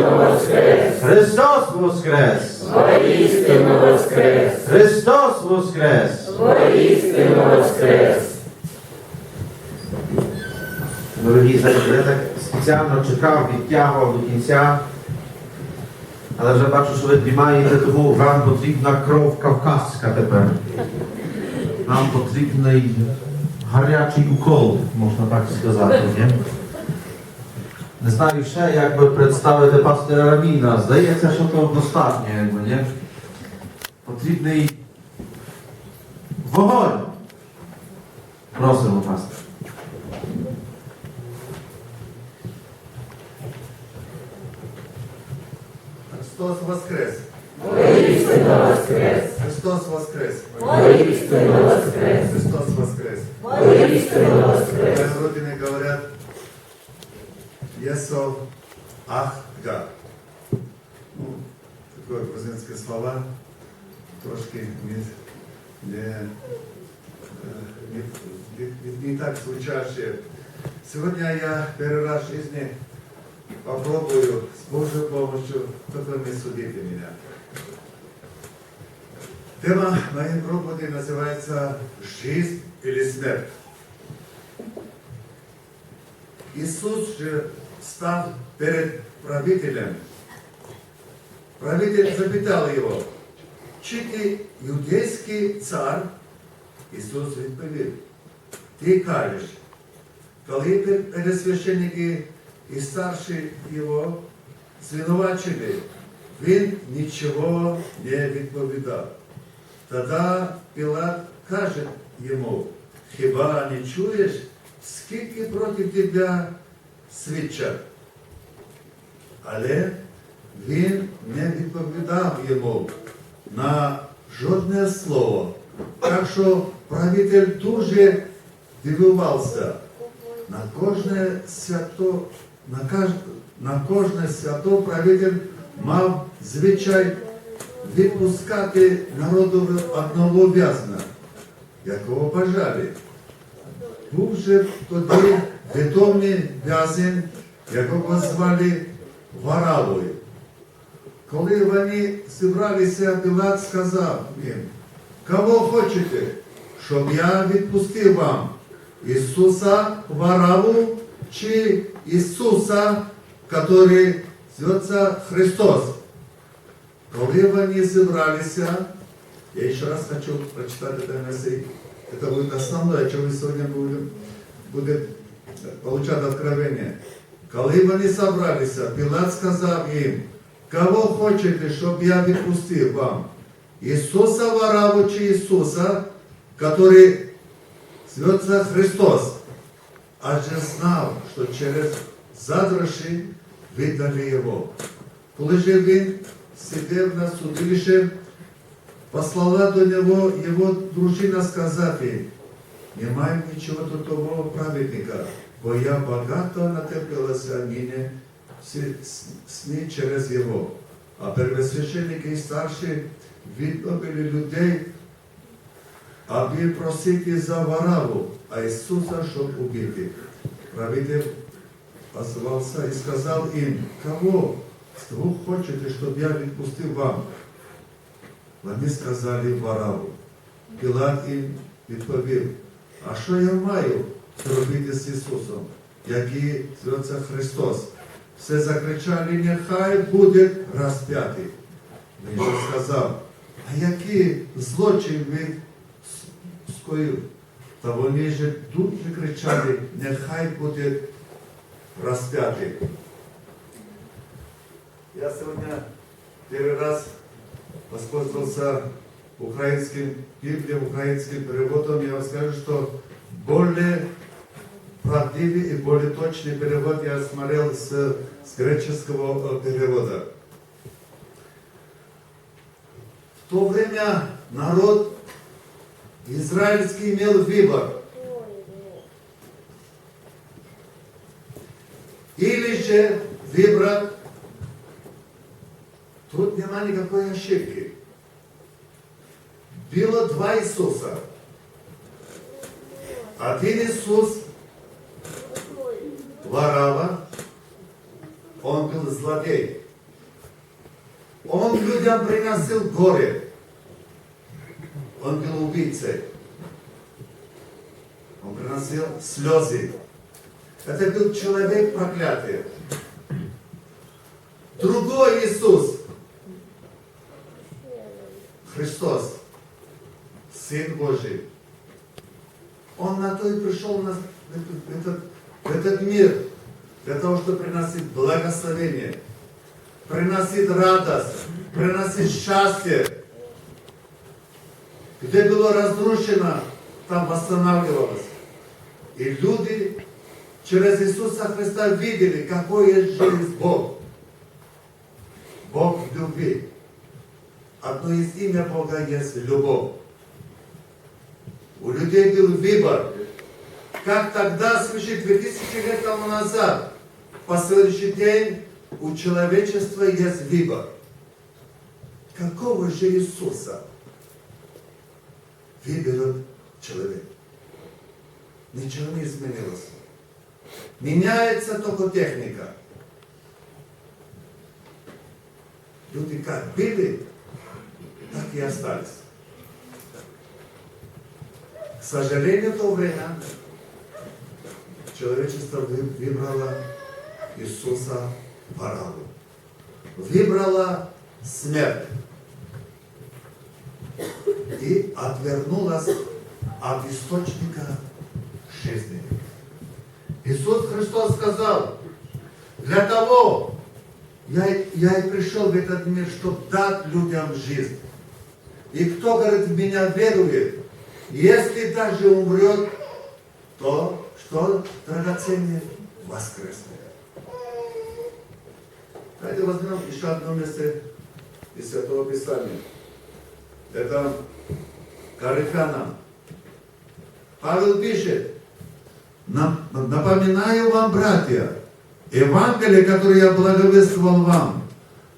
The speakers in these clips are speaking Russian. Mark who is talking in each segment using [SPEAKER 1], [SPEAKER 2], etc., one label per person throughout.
[SPEAKER 1] Воістину воскрес!
[SPEAKER 2] Христос Воскрес!
[SPEAKER 1] Воістину воскрес!
[SPEAKER 2] Христос Воскрес!
[SPEAKER 1] Воістину воскрес!
[SPEAKER 2] Дорогі, знаєте, я так спеціально чекав, відтягував до кінця. Але вже бачу, що ви дрімаєте, тому вам потрібна кров кавказька тепер. Нам потрібний гарячий укол, можна так сказати, ні? Не знаю ще, як би представити пастора Раміна. Здається, що то достатньо, якби, ні? Потрібний вогонь. Просимо, пастор.
[SPEAKER 3] Христос Воскрес!
[SPEAKER 1] Воістину воскрес!
[SPEAKER 3] Христос Воскрес!
[SPEAKER 1] Воістину воскрес!
[SPEAKER 3] Христос Воскрес!
[SPEAKER 1] Воістину воскрес!
[SPEAKER 3] Есов Ахга. Ну, такое грузинские слова, трошки не, не, э, не, не- не так звучащие. Сегодня я первый раз в жизни попробую с Божьей помощью, только не судите меня. Тема моей проповеди называется «Жизнь или смерть». Иисус же стал перед правителем. Правитель запитал его, чи ти юдейський цар? Ісус відповів, ти кажеш, коли пересвященники і старші його звинувачили, він нічого не відповідав. Тоді Пілат каже йому, хіба не чуєш, скільки проти тебе свідчать? Але він не відповідав йому на жодне слово. Так що правитель дуже дивувався. На кожне свято, на, каж, на кожне свято правитель мав звичай відпускати народу одного в'язня, якого бажали. Був же тоді відомий в'язень, якого звали Варавою. Коли вони зібралися, Пілат сказав їм, кого хочете, щоб я відпустив вам? Ісуса Вараву чи Ісуса, який зветься Христос? Коли вони зібралися, я ще раз хочу прочитати это место. Это будет основное, о чем мы сегодня будем, будет получать откровение. Коли вони зібралися, Пілат сказав їм, кого хочете, щоб я відпустив вам? Ісуса Вараву чи Ісуса, який зветься Христос? Адже знав, що через задраші видали його. Коли же він сидів на судилище, послала до нього його дружина сказати, Не маю нічого до того праведника, бо я багато натерпілася нині сни через його. А первосвященники і старші відповіли людей, аби просити за Вараву, а Ісуса, щоб убити. Правитель позвався і сказав їм, кого з двох хочете, щоб я відпустив вам? Вони сказали Вараву. Пілат їм відповів, а що я маю зробити з Ісусом, який зветься Христос? Все закричали, нехай буде розп'ятий. Він же сказав, а який злочин він скоїв? Та вони же дуже кричали, нехай буде розп'ятий. Я сегодня первый раз воспользовался украинским Библией, украинским переводом. Я вам скажу, что более правдивый и более точный перевод я смотрел с, с греческого перевода. В то время народ израильский имел выбор. Или же выбрать Тут нема никакой ошибки. Было два Иисуса. Один Иисус Варава, он был злодей. Он людям приносил горе. Он был убийцей. Он приносил слезы. Это был человек проклятый. Другой Иисус, Христос, Сын Божий, Он на то и пришел на- этот- в этот мир, для того, чтобы приносить благословение, приносить радость, приносить счастье. Где было разрушено, там восстанавливалось. И люди через Иисуса Христа видели, какой есть жизнь Бог. Бог в любви. Одно из имя Бога есть любовь. У людей был выбор. Как тогда, свыше 2000 лет тому назад, в последующий день у человечества есть выбор. Какого же Иисуса выберет человек? Ничего не изменилось. Меняется только техника. Люди как были, так и остались. Сожалению, в то время человечество вы- выбрало Иисуса Вараву. Выбрало смерть. И отвернулась от источника жизни. Иисус Христос сказал, для того я, я и пришел в этот мир, чтобы дать людям жизнь. И кто, говорит, в меня верует, если даже умрет, то что драгоценнее воскреснет. Давайте возьмем еще одно место из Святого Писания. Это Коринфянам. Павел пишет, «Нап- напоминаю вам, братья, Евангелие, которое я благовествовал вам,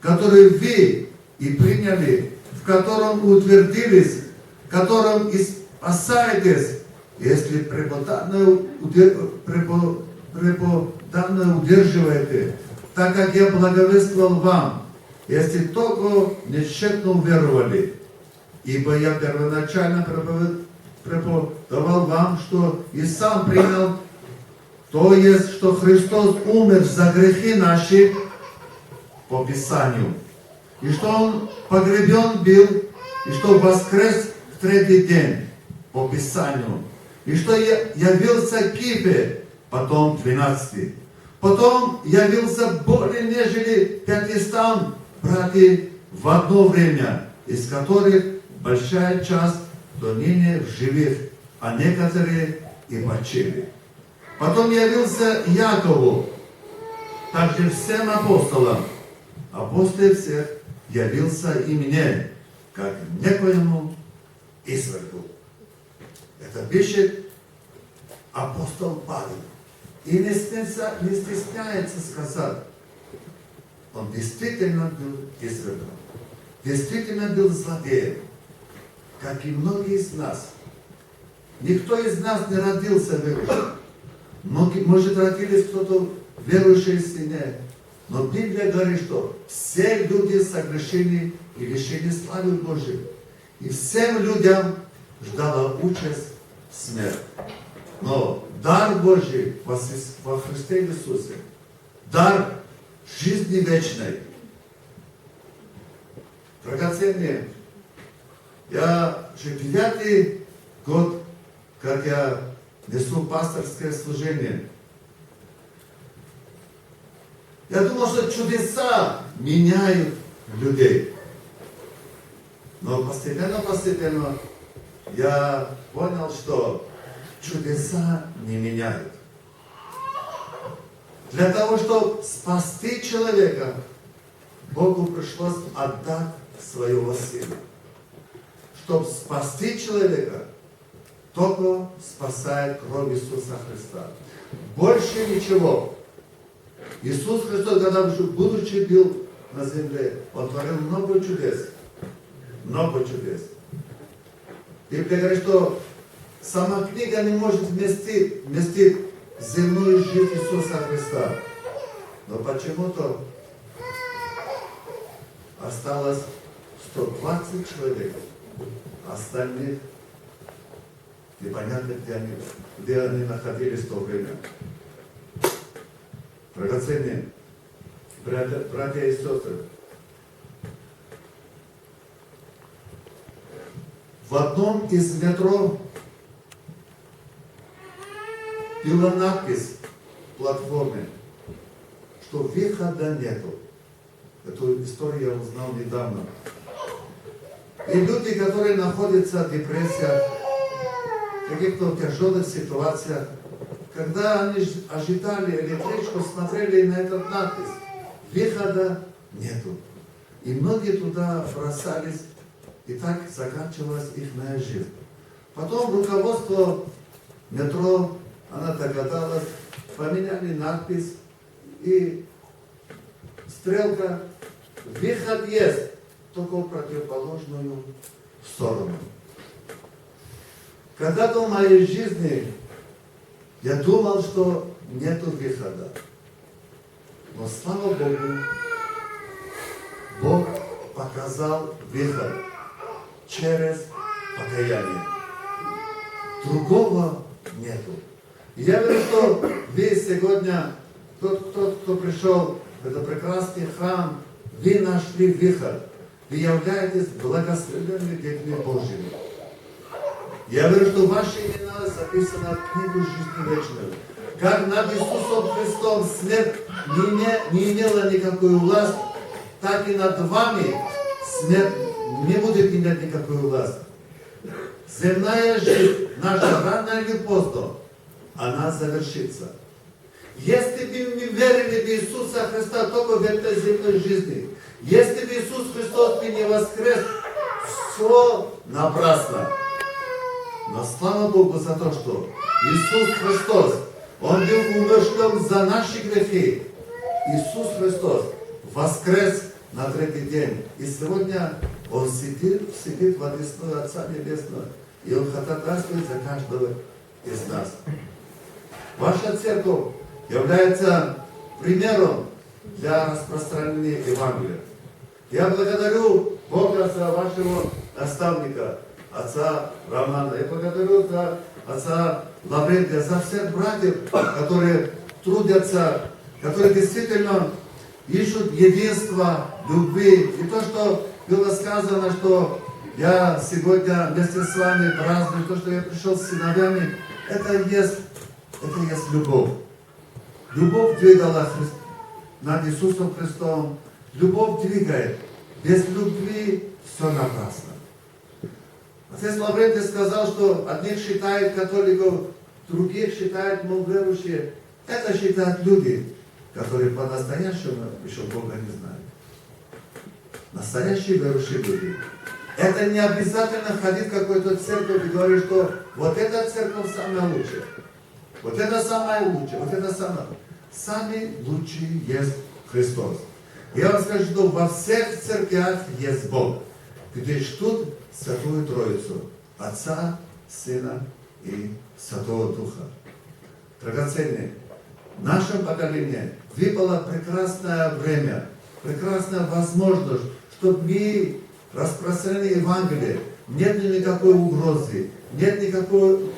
[SPEAKER 3] которое вы и приняли, в котором утвердились, в котором и спасаетесь, если преподанное, удер- препо- преподанное удерживаете, так как я благовествовал вам, если только нечетно уверовали. Ибо я первоначально преподавал вам, что и сам принял, то есть, что Христос умер за грехи наши по Писанию, и что Он погребен был, и что воскрес в третий день по Писанию, и что я- явился Кипе, потом двенадцати, потом явился более нежели пятистам братьев в одно время, из которых большая часть до ныне в живых, а некоторые и почили. Потом явился Якову, также всем апостолам. Апостол всех явился и мне, как некоему извергу. Это пишет апостол Павел. И не стесняется, не стесняется сказать, он действительно был извергом, действительно был злодеем, как и многие из нас. Никто из нас не родился верующим. Многие, может, родились кто-то верующий в семье. Но Библия говорит, что все люди согрешили и лишили славы Божьей. И всем людям ждала участь смерть. Но дар Божий во Хрис- во Христе Иисусе, дар жизни вечной, драгоценнее. Я уже девятый год, как я несу пасторское служение. Я думал, что чудеса меняют людей. Но постепенно, постепенно я понял, что чудеса не меняют. Для того, чтобы спасти человека, Богу пришлось отдать своего сына. Чтобы спасти человека, только спасает кровь Иисуса Христа. Больше ничего. Иисус Христос, когда будучи был на земле, Он творил много чудес. Много чудес. Библия говорит, что сама книга не может вместить, вместить земную жизнь Иисуса Христа. Но почему-то осталось 120 человек. Остальных непонятно, где они, где они находились в то время. Драгоценные братья, братья и сестры, в одном из метро была надпись в платформе, что выхода нету. Эту историю я узнал недавно. И люди, которые находятся в депрессиях, в каких-то тяжелых ситуациях, когда они ожидали электричку, смотрели на этот надпись, выхода нету. И многие туда бросались, и так заканчивалась их жизнь. Потом руководство метро, она догадалась, поменяли надпись, и стрелка, выход есть, только в противоположную сторону. Когда-то в моей жизни я думал, что нету выхода. Но слава Богу, Бог показал выход через покаяние. Другого нету. И я верю, что вы сегодня, тот, тот, кто пришел в этот прекрасный храм, вы нашли выход. Вы являетесь благословенными детьми Божьими. Я верю, что ваши имена записаны в книгу жизни вечной. Как над Иисусом Христом смерть не, име- не имела никакую власть, так и над вами смерть не будет иметь никакую власть. Земная жизнь, наша рано или поздно, она завершится. Если бы мы верили в Иисуса Христа только в этой земной жизни, если бы Иисус Христос бы не воскрес, все напрасно. Но слава Богу за то, что Иисус Христос, Он был умершлен за наши грехи. Иисус Христос воскрес на третий день. И сегодня Он сидит, сидит в одесную Отца Небесного. И Он ходатайствует за каждого из нас. Ваша церковь является примером для распространения Евангелия. Я благодарю Бога за вашего наставника, отца Романа. Я благодарю за отца Лаврентия, за всех братьев, которые трудятся, которые действительно ищут единства, любви. И то, что было сказано, что я сегодня вместе с вами праздную, то, что я пришел с сыновьями, это есть, это есть любовь. Любовь двигала Христ- над Иисусом Христом. Любовь двигает. Без любви все напрасно. Отец Лаврентий сказал, что одних считают католиков, других считают, мол, верующие. Это считают люди, которые по-настоящему еще Бога не знают. Настоящие верующие люди. Это не обязательно ходить в какую-то церковь и говорить, что вот эта церковь самая лучшая. Вот это самое лучшее, вот это самое. Самый лучший есть Христос. Я вам скажу, что во всех церквях есть Бог, где ждут Святую Троицу, Отца, Сына и Святого Духа. Драгоценные, в нашем поколении выпало прекрасное время, прекрасная возможность, чтобы мы распространили Евангелие. Нет никакой угрозы, нет никакой...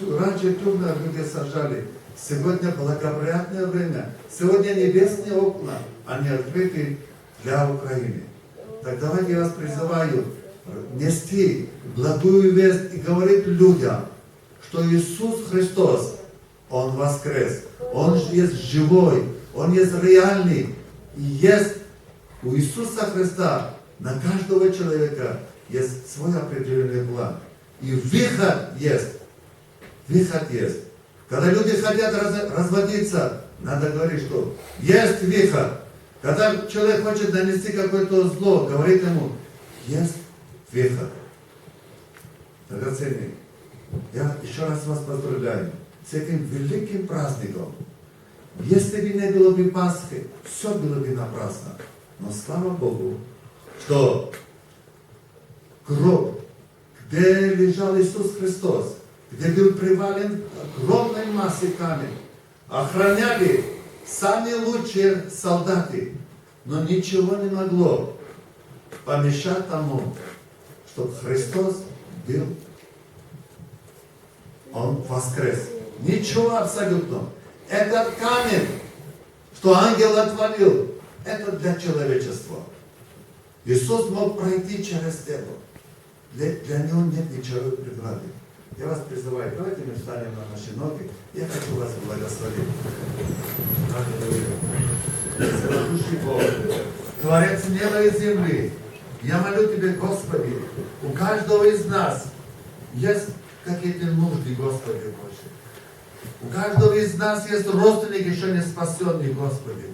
[SPEAKER 3] Раньше трудно люди сажали. Сегодня благоприятное время. Сегодня небесные окна, они открыты для Украины. Так давайте я вас призываю нести благую весть и говорить людям, что Иисус Христос, Он воскрес. Он есть живой, Он есть реальный. И есть у Иисуса Христа на каждого человека есть свой определенный план. И выход есть. Выход есть. Когда люди хотят раз- разводиться, надо говорить, что есть выход. Когда человек хочет нанести какое-то зло, говорит ему, есть выход. Драгоценный, я еще раз вас поздравляю с этим великим праздником. Если бы не было бы Пасхи, все было бы напрасно. Но слава Богу, что гроб, где лежал Иисус Христос, где был привален огромной массой камень, охраняли самые лучшие солдаты, но ничего не могло помешать тому, чтобы Христос был, Он воскрес. Ничего абсолютно. Этот камень, что ангел отвалил, это для человечества. Иисус мог пройти через это. Для, для него нет ничего преграды. Я вас призываю, давайте мы встанем на наши ноги. Я хочу вас благословить. Всемогущий Бог, Творец неба и земли, я молю Тебя, Господи, у каждого из нас есть какие-то нужды, Господи Боже. У каждого из нас есть родственник еще не спасенный, Господи.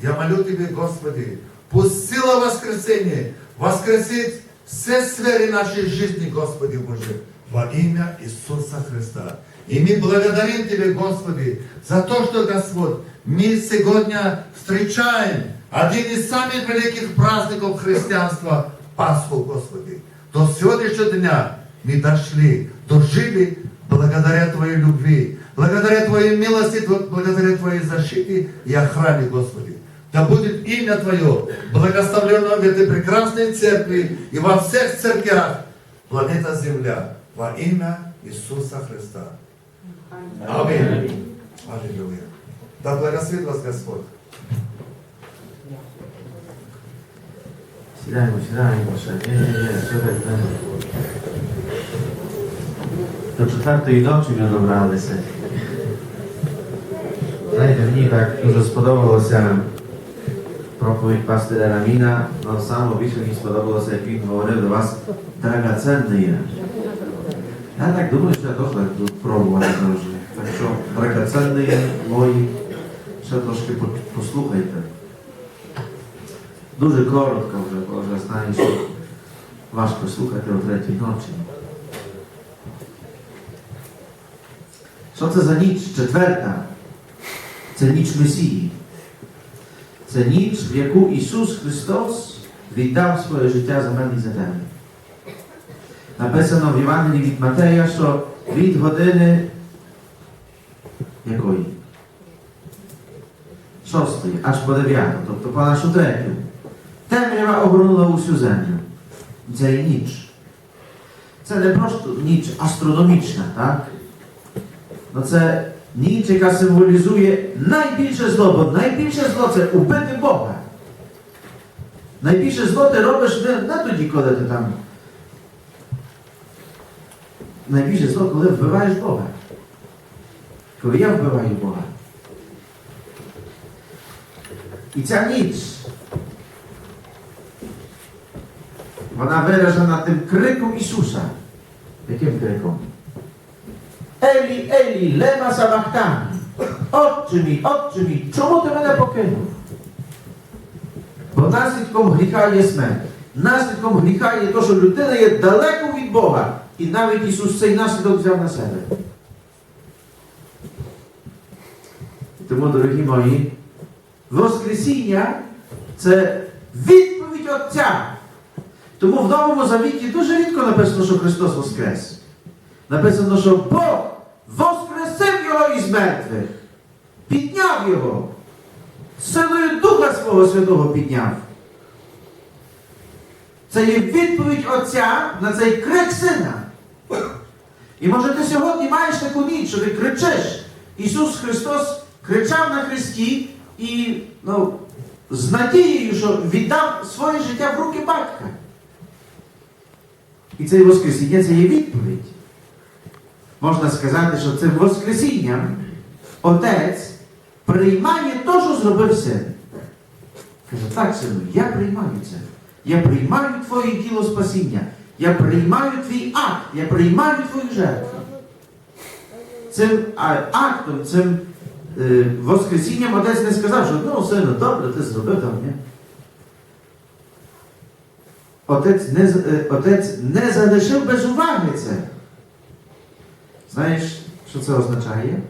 [SPEAKER 3] Я молю Тебя, Господи, пусть сила воскресения воскресит все сферы нашей жизни, Господи Боже, во имя Иисуса Христа. И мы благодарим Тебя, Господи, за то, что, Господь, мы сегодня встречаем один из самых великих праздников христианства, Пасху, Господи. До сегодняшнего дня мы дошли, дожили благодаря Твоей любви, благодаря Твоей милости, благодаря Твоей защите и охране, Господи. Да будет имя Твое благословлено в этой прекрасной церкви и во всех церквях планета Земля во имя Иисуса Христа. Аминь. Аллилуйя. Да благословит вас Господь.
[SPEAKER 2] Сідаємо, сідаємо ще. Ні, ні, ні, що так не. До четвертої ночі ми добралися. Знаєте, мені так дуже сподобалося проповідь пастиря Раміна, але саме більше мені сподобалося, як він говорив до вас, драгоценне є. Я так думаю, що я теж так буду пробувати завжди. Так що драгоценне є мої, ще трошки по- послухайте. Дуже коротко вже, бо вже знаю, що важко слухати о третій ночі. Що це за ніч? Четверта. Це ніч Месії. Це ніч, в яку Ісус Христос віддав своє життя за мене і за тебе. Написано в Євангелії від Матея, що від години якої? Шостої, аж по дев'яту, тобто по нашу третю. Темрява огорнула усю землю. Це і ніч. Це не просто ніч астрономічна, так? Ну це ніч, яка символізує найбільше зло, бо найбільше зло це убити Бога. Найбільше зло ти робиш не, не тоді, коли ти там. Найбільше зло, коли вбиваєш Бога. Коли я вбиваю Бога. І ця ніч вона виражена тим криком Ісуса. Яким криком? Елі, Елі, лема сабахтані. Отче мій, отче мій, чому ти мене покинув? Бо наслідком гріха є смерть. Наслідком гріха є те, що людина є далеко від Бога. І навіть Ісус цей наслідок взяв на себе. Тому, дорогі мої, Воскресіння це відповідь Отця. Тому в Новому Завіті дуже рідко написано, що Христос Воскрес. Написано, що Бог мертвих, підняв його, силою Духа Свого Святого підняв. Це є відповідь Отця на цей крик сина. І може ти сьогодні маєш таку ніч, що ти кричиш. Ісус Христос кричав на Христі і ну, з надією, що віддав своє життя в руки батька. І це Воскресіння це є відповідь. Можна сказати, що цим Воскресінням Отець приймає те, що зробив син. Каже, так, сину, я приймаю це. Я приймаю твоє діло спасіння. Я приймаю твій акт, я приймаю твою жертву. Цим актом, цим е, Воскресінням Отець не сказав, що ну, сину, добре, ти зробив там, ні? Отець не, е, отець не залишив без уваги це. Знаєш, що це означає?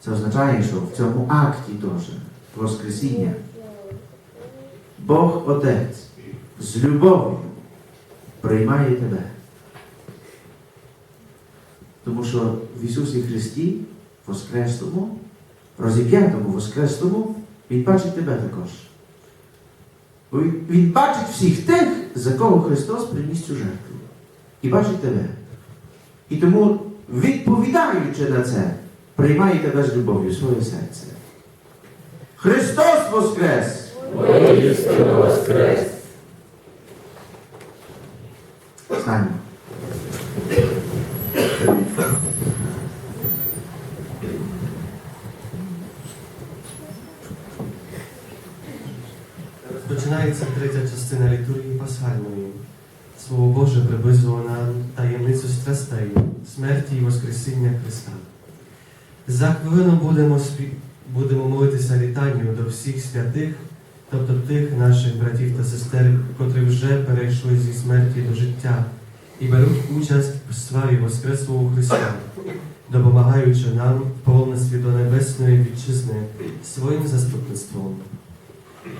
[SPEAKER 2] Це означає, що в цьому акті теж Воскресіння Бог Отець з любов'ю приймає тебе. Тому що в Ісусі Христі, Воскреслому, розіп'ятому Воскреслому, Він бачить тебе також. Він бачить всіх тих, за кого Христос приніс цю жертву. І бачить тебе. І тому, відповідаючи на це, приймає тебе з любов'ю в своє серце. Христос Воскрес!
[SPEAKER 1] Воістину воскрес!
[SPEAKER 2] Станьмо.
[SPEAKER 4] Розпочинається третя частина літургії пасхальної. Слово Боже приблизило нам таємницю страстей, смерті і Воскресіння Христа. За хвилину будемо, спі- будемо молитися літанню до всіх святих, тобто тих наших братів та сестер, котрі вже перейшли зі смерті до життя і беруть участь в славі Воскреслого Христа, допомагаючи нам в паломництві до Небесної Вітчизни своїм заступництвом.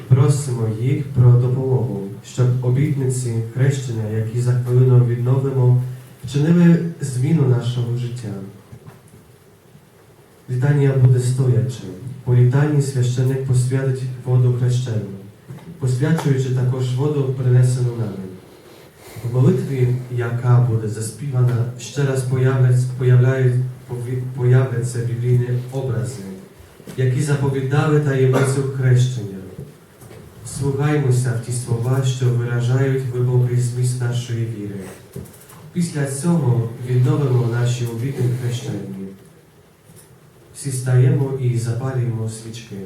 [SPEAKER 4] Просимо їх про допомогу, щоб обітниці хрещення, які за хвилину відновимо, вчинили зміну нашого життя. Літання буде стоячим. По літанні священник посвятить воду хрещення, посвячуючи також воду, принесену нами. В молитві, яка буде заспівана, ще раз появляться біблійні образи, які заповідали таємницю хрещення. Слухаймося в ті слова, що виражають глибокий зміст нашої віри. Після цього відновимо наші обіди хрещення. Всі стаємо і запалюємо свічки.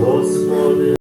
[SPEAKER 5] Господи,